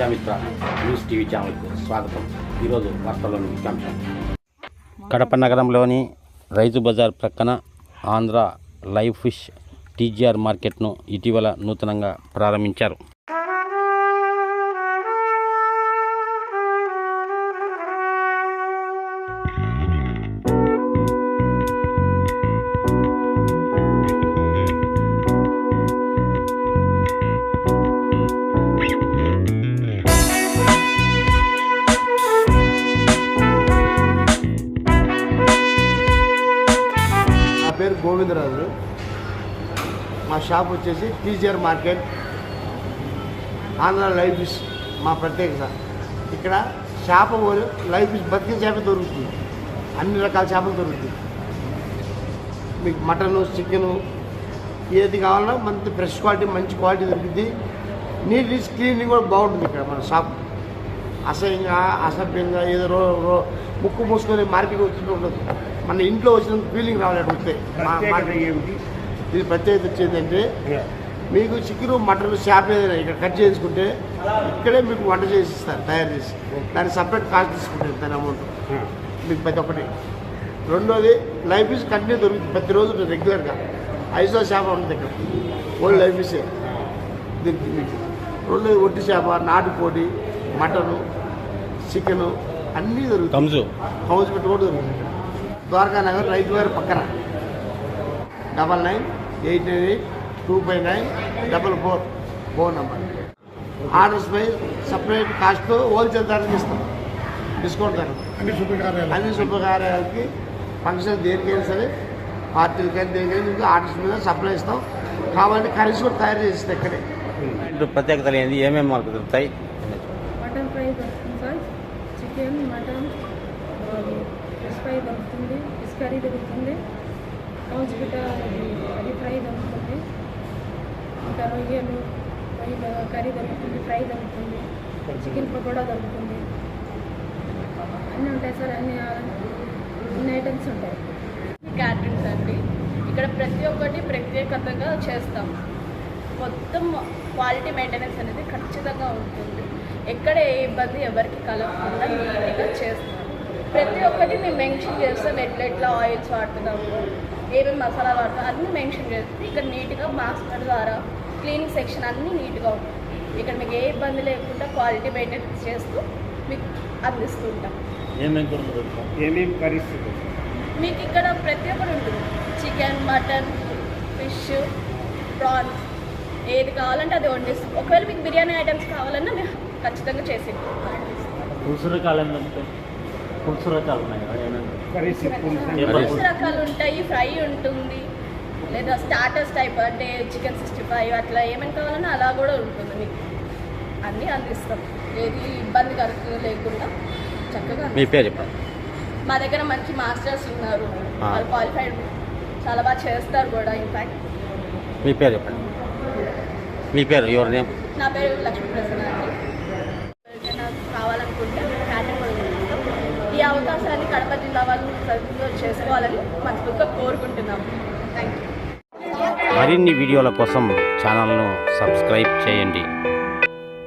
Prajamitra news TV ఛానల్కు స్వాగతం. ఈరోజు వార్తల్లోని ముఖ్యాంశం. కడప నగరంలోని రైతు బజార్ ప్రక్కన ఆంధ్ర లైవ్ ఫిష్ టీజీఆర్ మార్కెట్ను ఇటీవల నూతనంగా ప్రారంభించారు. గోవిందరాజు. మా షాప్ వచ్చేసి TGR market. Andhra live fish మా ప్రత్యేకత ఇక్కడ చేప ఓ- లైవ్ ఫిష్ బతికిన చేప దొరుకుతుంది. అన్ని రకాల చేపలు దొరుకుతాయి. మీకు మటను చికెను ఏది కావాలన్నా మంచి ఫ్రెష్ క్వాలిటీ మంచి క్వాలిటీ దొరుకుతుంది నీట్ క్లీనింగ్ కూడా బాగుంటుంది ఇక్కడ మన షాప్. అసహ్యంగా అసభ్యంగా ఏదో రో ముక్కు మూసుకొని మార్కెట్ వచ్చినట్టు ఉండదు మన ఇంట్లో వచ్చినంత ఫీలింగ్ రావాలి అక్కడ వస్తే. మా మార్కెట్ ఇది ప్రత్యేకత వచ్చేదంటే మీకు చికెన్ మటన్ షాప్ ఏదైనా ఇక్కడ కట్ చేసుకుంటే ఇక్కడే మీకు వంట చేసి ఇస్తారు తయారు చేసి. దానికి సపరేట్ కాస్ట్ తీసుకుంటారు దాని అమౌంట్ మీకు ప్రతి ఒక్కటి. రెండోది లైఫ్ ఫీస్ కంటిన్యూ దొరుకుతుంది ప్రతిరోజు ఉంటుంది రెగ్యులర్గా ఐదో చేప ఉంటుంది ఇక్కడ. ఓన్లీ లైఫ్ ఫీసే దొరుకుతుంది మీకు. రెండోది ఒట్టి చేప నాటుకోడి మటను చికెను అన్నీ దొరుకుతాయి. కంజు హౌస్ పెట్టి కూడా దొరుకుతుంది. నగర్ రైతు గారి పక్కన. Double nine eight nine eight two five nine double four phone number. Orders పై సపరేట్ కాస్ట్ హోల్సేల్ ధరకి ఇస్తాం. డిస్కౌంట్ ధర. అన్ని శుభకార్యాలు. అన్ని శుభకార్యాలకి ఫంక్షన్ దేనికైనా సరే పార్టీలకి కానీ దేనికైనా ఇంకా ఆర్డర్స్ మీద సప్లై ఇస్తాం. కావాలంటే కర్రీస్ కూడా తయారు చేసి ఇస్తాం ఇక్కడే. ఇప్పుడు ప్రత్యేకతలు ఏంది? ఏమేమి మనకు దొరుకుతాయి? మటన్ ఫ్రై దొరుకుతుంది సార్. చికెన్ మటన్ ఫ్రై దొరుకుతుంది ఫిష్ కర్రీ దొరుకుతుంది కౌజ్ బిడ్డ అది అది ఫ్రై దొరుకుతుంది ఇంకా రొయ్యలు రొయ్యల కర్రీ దొరుకుతుంది ఫ్రై దొరుకుతుంది చికెన్ పకోడా దొరుకుతుంది. అన్నీ ఉంటాయి సార్ అన్ని అన్ని ఐటమ్స్ ఉంటాయి. క్యాటరింగ్స్ అండి. ఇక్కడ ప్రతి ఒక్కటి ప్రత్యేకతగా చేస్తాం. మొత్తం క్వాలిటీ మెయింటెనెన్స్ అనేది ఖచ్చితంగా ఉంటుంది. ఎక్కడ ఏ ఇబ్బంది ఎవరికి కలగకుండా నీట్గా చేస్తాం. ప్రతి ఒక్కటి మేము మెన్షన్ చేస్తాం. ఎట్లా ఎట్లా ఆయిల్స్ వాడుతున్నాము. ఏమేమి మసాలా వాడుతున్నాం. అన్నీ మెన్షన్ చేస్తాం. ఇక్కడ నీట్గా మాస్టర్ ద్వారా క్లీనింగ్ సెక్షన్ అన్నీ నీట్గా ఉంటుంది. ఇక్కడ మీకు ఏ ఇబ్బంది లేకుండా క్వాలిటీ మెయింటెనెన్స్ చేస్తూ మీకు అందిస్తుంటాం. ఏమేమి కర్రీస్ మీకు ఇక్కడ ప్రతి ఒక్కటి ఉంటుంది. Chicken mutton fish prawns. ఏది కావాలంటే అది వండిస్తాం. ఒకవేళ మీకు బిర్యానీ ఐటమ్స్ కావాలన్నా మేము ఖచ్చితంగా చేసి పులుసు రకాలు ఉన్నాయి? కదా పులుసు. రకాలు ఉంటాయి ఫ్రై ఉంటుంది లేదా స్టార్టర్స్ టైప్ అంటే చికెన్ సిక్స్టీ ఫైవ్ అట్లా ఏమైనా కావాలన్నా అలా కూడా ఉంటుంది. మీకు అన్నీ అందిస్తాం. ఏది ఇబ్బంది కలుగు లేకుండా చక్కగా మీ పేరు చెప్పండి. మా దగ్గర మంచి మాస్టర్స్ ఉన్నారు. వాళ్ళు క్వాలిఫైడ్ చాలా బాగా చేస్తారు కూడా ఇన్ఫాక్ట్ మీ పేరు చెప్పండి. మీ పేరు ఎవరి నేమ్? నా పేరు లక్ష్మీ ప్రసన్న అండి. అవకాశాన్ని కడప జిల్లా వాళ్ళు సద్వినియోగం చేసుకోవాలని మనస్ఫూర్తిగా కోరుకుంటున్నాము. థ్యాంక్ యూ మరిన్ని వీడియోల కోసం ఛానల్ను సబ్స్క్రైబ్ చేయండి.